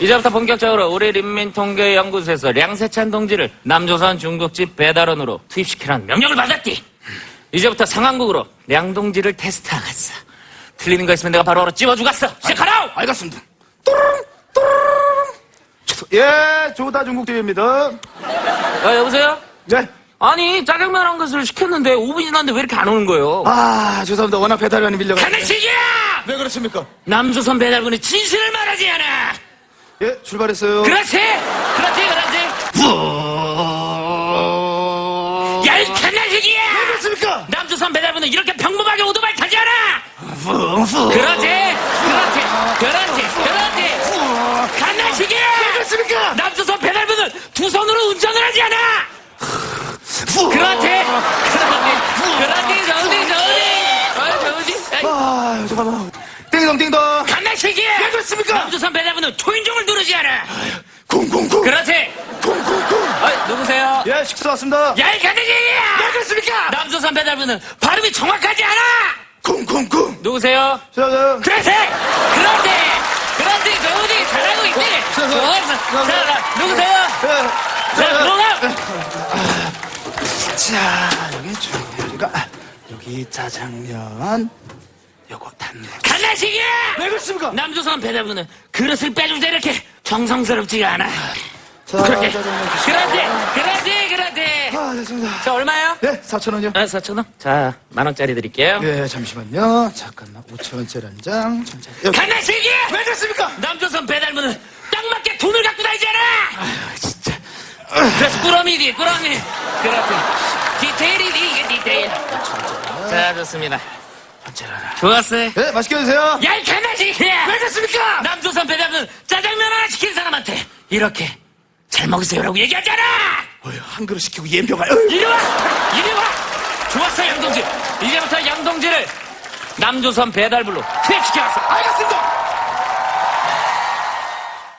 이제부터 본격적으로 우리 린민통계연구소에서 량세찬 동지를 남조선 중국집 배달원으로 투입시키라는 명령을 받았디. 이제부터 상황극으로 량 동지를 테스트하겠어. 틀리는 거 있으면 내가 바로 바로 찝어 주겠어. 시작하라! 알겠습니다. 또르릉, 또르릉. 예, 조다 중국집입니다. 아, 여보세요? 네. 아니, 짜장면 한 것을 시켰는데 5분이 지났는데 왜 이렇게 안 오는 거예요? 아, 죄송합니다. 워낙 배달원이 밀려가지고. 가나식이야! 왜 그렇습니까? 남조선 배달분이 진실을 말하지 않아! 예, 출발했어요. 그렇지! 그렇지, 그렇지! 야, 이 개나식이야! 왜 그렇습니까? 남조선 배달부는 이렇게 평범하게 오토바이 타지 않아! 그렇지! 그렇지! 그렇지! 그렇지! 간나식이야! 왜 그렇습니까? 남조선 배달부는 두 손으로 운전을 하지 않아! 붕. 그렇지! 그렇지! 그렇지! 저기! 어, 저기! 아, 잠깐만. 띵동, 띵동. 그렇습니까? 남조선 배달부는 초인종을 누르지 않아! 쿵쿵쿵. 그렇지! 쿵쿵쿵. 어, 누구세요? 예, 식사 왔습니다. 야, 이 간나식이야! 왜 그렇습니까? 남조선 배달부는 발음이 정확하지 않아! 쿵쿵쿵. 누구세요? 자, 자. 그렇지! 그렇지! 그렇지! 좋으니! 잘하고 있지! 저, 저! 저, 저. 자, 자, 누구세요? 예. 자, 들어가! 자, 여기 중요리가 여기 짜장면, 간나식이야! 왜 그렇습니까? 남조선 배달부는 그릇을 때 이렇게 정성스럽지가 않아. 자, 그렇게. 짜장면 주시고. 그렇지! 그렇지! 그렇지! 아, 됐습니다. 자, 얼마요? 네, 4,000원이요. 아, 4,000원? 자, 만 원짜리 드릴게요. 예, 잠시만요. 잠깐만. 5,000원짜리 한 장. 천천히. 여기. 간나식이야! 왜 그렇습니까? 남조선 배달부는 딱 맞게 돈을 갖고 다니잖아! 진짜. 그래서 꾸러미디, 꾸러미. 그렇지. 디테일이디, 이게 디테일. 자, 좋습니다. 좋았어요. 네, 맛있게 드세요. 야, 이 개나식이야! 왜 그렇습니까? 남조선 배달은 짜장면 하나 시킨 사람한테 이렇게 잘 먹으세요라고 얘기하잖아! 어휴, 한 그릇 시키고. 어휴. 이리 와! 이리 와! 좋았어, 양동지. 이제부터 양동지를 남조선 배달부로 투입시켜왔어. 알겠습니다.